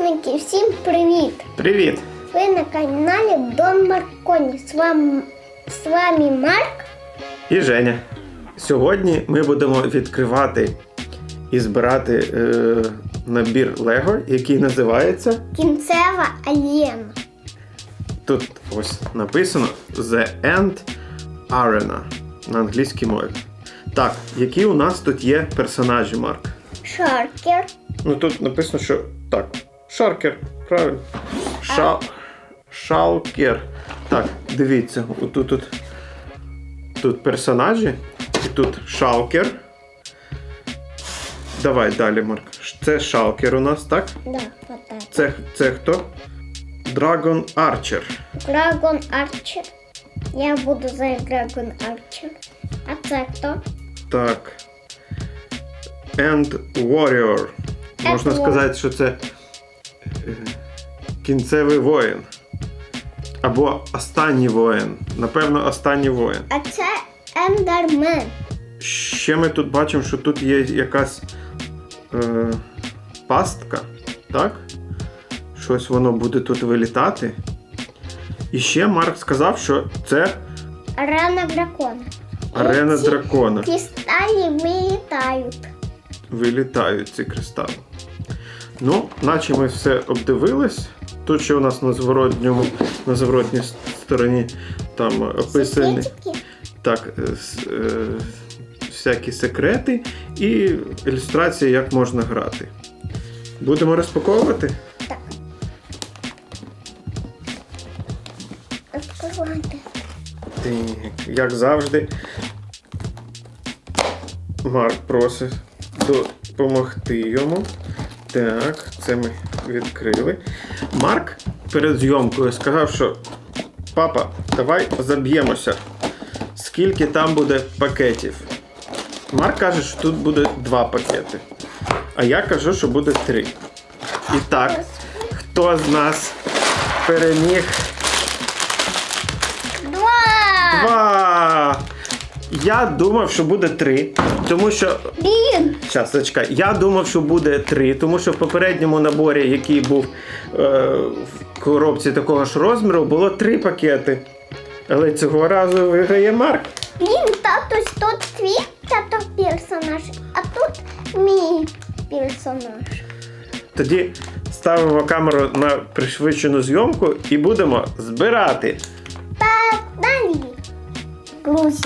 Підписники, всім привіт! Привіт! Ви на каналі Дон Марконі. З вами, з вами Марк. І Женя. Сьогодні ми будемо відкривати і збирати е, набір Лего, який називається. Кінцева Аліна. Тут ось написано The End Arena на англійській мові. Так, які у нас тут є персонажі, Марк? Шаркер. Ну тут написано, що так. Шаркер, правильно. Ша... Шалкер. Так, дивіться, отут тут, тут персонажі, і тут шалкер. Давай далі, Марк. Це шалкер у нас, так? Да, вот так. Це, це хто? Dragon Archer. Драгон Арчер. Я буду за Драгон Арчер. А це хто? Так. End Warrior. Можна сказати, що це кінцевий воїн. Або останній воїн. Напевно, останній воїн. А це Ендермен. Ще ми тут бачимо, що тут є якась е, пастка, так? Щось воно буде тут вилітати. І ще Марк сказав, що це Арена дракона. арена Ці дракона. Кристалі вилітають. Вилітають ці кристали. Ну, наче ми все обдивились. Тут ще у нас на зворотньому, на зворотній стороні там описані так, е, е, всякі секрети і ілюстрація, як можна грати. Будемо розпаковувати? Так. Так, як завжди, Марк просить допомогти йому. Так, це ми відкрили. Марк перед зйомкою сказав, що папа, давай заб'ємося. Скільки там буде пакетів? Марк каже, що тут буде два пакети. А я кажу, що буде три. І так, хто з нас переміг? Два! Два! Я думав, що буде три, тому що. Блін! Щас, зачекай. Я думав, що буде три, тому що в попередньому наборі, який був е, в коробці такого ж розміру, було три пакети. Але цього разу виграє Марк. Блін, татусь, тут твій тато персонаж, а тут мій персонаж. Тоді ставимо камеру на пришвидшену зйомку і будемо збирати. Погнали! Грузі.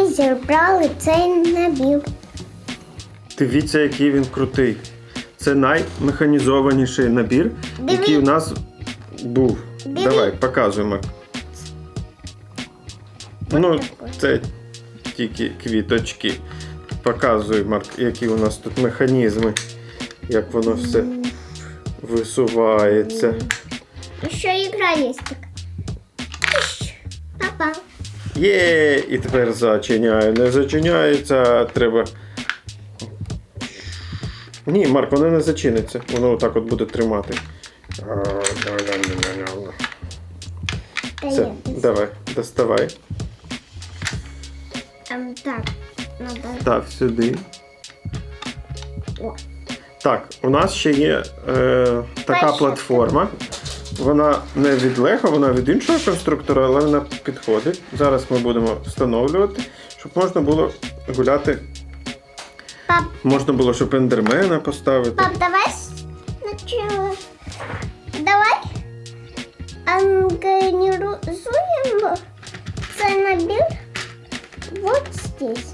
Ми зібрали цей набір. Дивіться, який він крутий. Це наймеханізованіший набір, Диві- який у нас був. Диві- Давай, показуємо. Ну, це тільки квіточки. Показуй, Марк, які у нас тут механізми, як воно все висувається. І ще ігра є Папа. Є, і тепер зачиняє. Не зачиняється, треба. Ні, Марк, воно не зачиниться. Воно отак от буде тримати. Все, давай, доставай. Ем, так, надо. Так, сюди. Так, у нас ще є е, така платформа. Вона не від Лего, вона від іншого конструктора, але вона підходить. Зараз ми будемо встановлювати, щоб можна було гуляти. Пап, Можна було, щоб ендермена поставити. пап, давай спочатку Давай организуем цей набір вот здесь.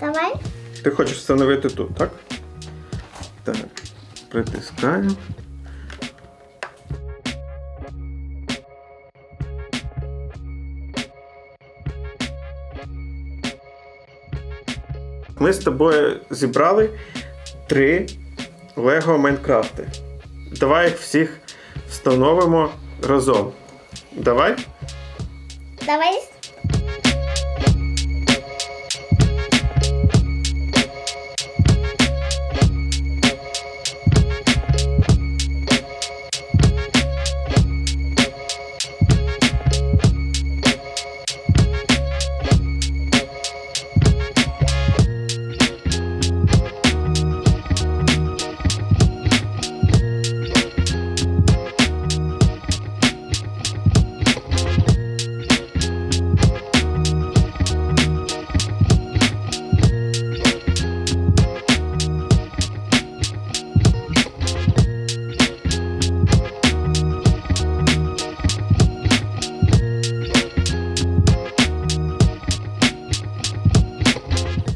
Давай. Ти хочеш встановити тут, так? Так. Притискаємо. Ми з тобою зібрали три Лего Майнкрафти. Давай їх всіх встановимо разом. Давай. Давай.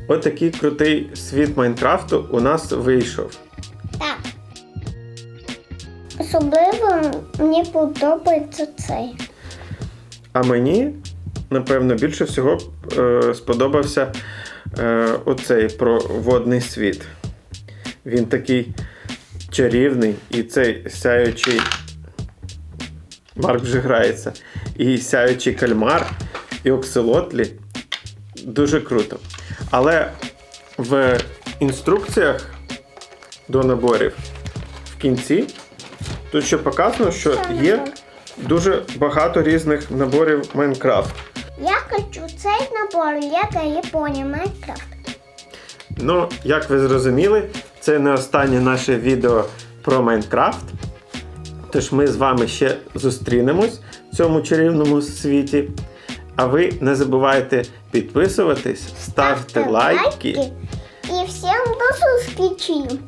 Отакий крутий світ Майнкрафту у нас вийшов. Так. Особливо мені подобається цей. А мені, напевно, більше всього е, сподобався е, оцей про водний світ. Він такий чарівний, і цей сяючий. Марк вже грається. І сяючий кальмар, і окселотлі. Дуже круто. Але в інструкціях до наборів в кінці тут ще показано, що є дуже багато різних наборів Майнкрафт. Я хочу цей набор Лего Японія Майнкрафт. Ну, як ви зрозуміли, це не останнє наше відео про Майнкрафт. Тож ми з вами ще зустрінемось в цьому чарівному світі. А ви не забувайте підписуватись, ставте лайки. І всім до зустрічі!